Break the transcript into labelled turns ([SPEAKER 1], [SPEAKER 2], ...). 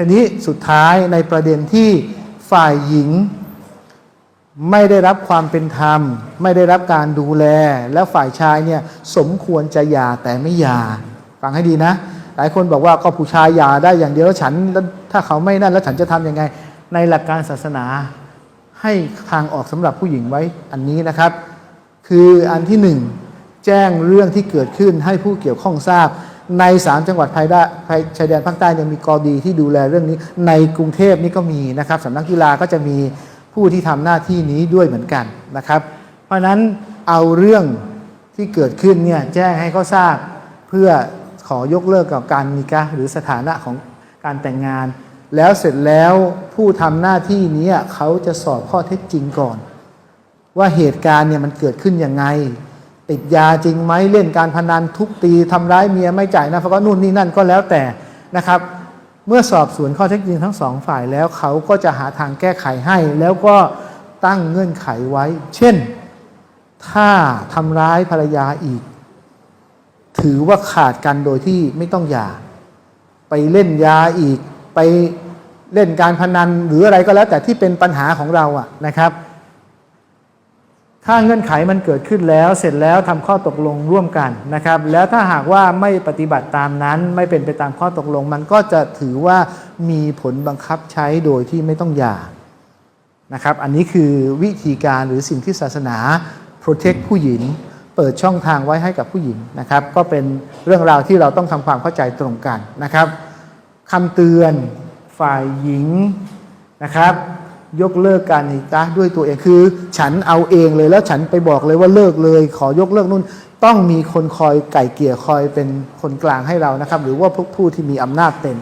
[SPEAKER 1] ทีนี้สุดท้ายในประเด็นที่ฝ่ายหญิง ไม่ได้รับความเป็นธรรม ไม่ได้รับการดูแล แล้วฝ่ายชายเนี่ยสมควรจะหย่าแต่ไม่หย่าฟังให้ดีนะ หลายคนบอกว่าก็ผู้ชายหย่าได้อย่างเดียวแล้วฉันถ้าเขาไม่นั่นแล้วฉันจะทำยังไง ในหลักการศาสนาให้ทางออกสำหรับผู้หญิงไว้อันนี้นะครับ คืออันที่หนึ่งแจ้งเรื่องที่เกิดขึ้นให้ผู้เกี่ยวข้องทราบ ในสามจังหวัดภายได้ชายแดนภาคใต้ยังมีกอดีที่ดูแลเรื่องนี้ ในกรุงเทพนี่ก็มีนะครับสำนักกีฬาก็จะมีผู้ที่ทำหน้าที่นี้ด้วยเหมือนกันนะครับ เพราะฉะนั้นเอาเรื่องที่เกิดขึ้นเนี่ยแจ้งให้เขาทราบเพื่อขอยกเลิกกับการนิกะห์หรือสถานะของการแต่งงาน แล้วเสร็จแล้วผู้ทำหน้าที่นี้เขาจะสอบข้อเท็จจริงก่อน ว่าเหตุการณ์เนี่ยมันเกิดขึ้นยังไง ติดยาจริงไหมเล่นการพนันทุบตีทำร้ายเมียไม่จ่ายนะเพราะก็นู่นนี่นั่นก็แล้วแต่นะครับ เมื่อสอบสวนข้อเท็จจริงทั้งสองฝ่ายแล้วเขาก็จะหาทางแก้ไขให้ แล้วก็ตั้งเงื่อนไขไว้ เช่น ถ้าทำร้ายภรรยาอีก ถือว่าขาดกันโดยที่ไม่ต้องหย่าไปเล่นยาอีกไปเล่นการพนันหรืออะไรก็แล้วแต่ที่เป็นปัญหาของเราอะนะครับ ถ้าเงื่อนไขมันเกิดขึ้นแล้วเสร็จแล้วทำข้อตกลงร่วมกันนะครับ แล้วถ้าหากว่าไม่ปฏิบัติตามนั้นไม่เป็นไปตามข้อตกลง มันก็จะถือว่ามีผลบังคับใช้โดยที่ไม่ต้องหย่านะครับ อันนี้คือวิธีการหรือสิ่งที่ศาสนา protect ผู้หญิง เปิดช่องทางไว้ให้กับผู้หญิงนะครับ ก็เป็นเรื่องราวที่เราต้องทำความเข้าใจตรงกันนะครับคำเตือนฝ่ายหญิงนะครับ ยกเลิกการนิกะด้วยตัวเองคือ ฉันเอาเองเลยแล้วฉันไปบอกเลยว่าเลิกเลย ขอยกเลิกนู่น ต้องมีคนคอยไก่เกี่ยคอยเป็นคนกลางให้เรานะครับ หรือว่าพวกผู้ที่มีอำนาจเต็ม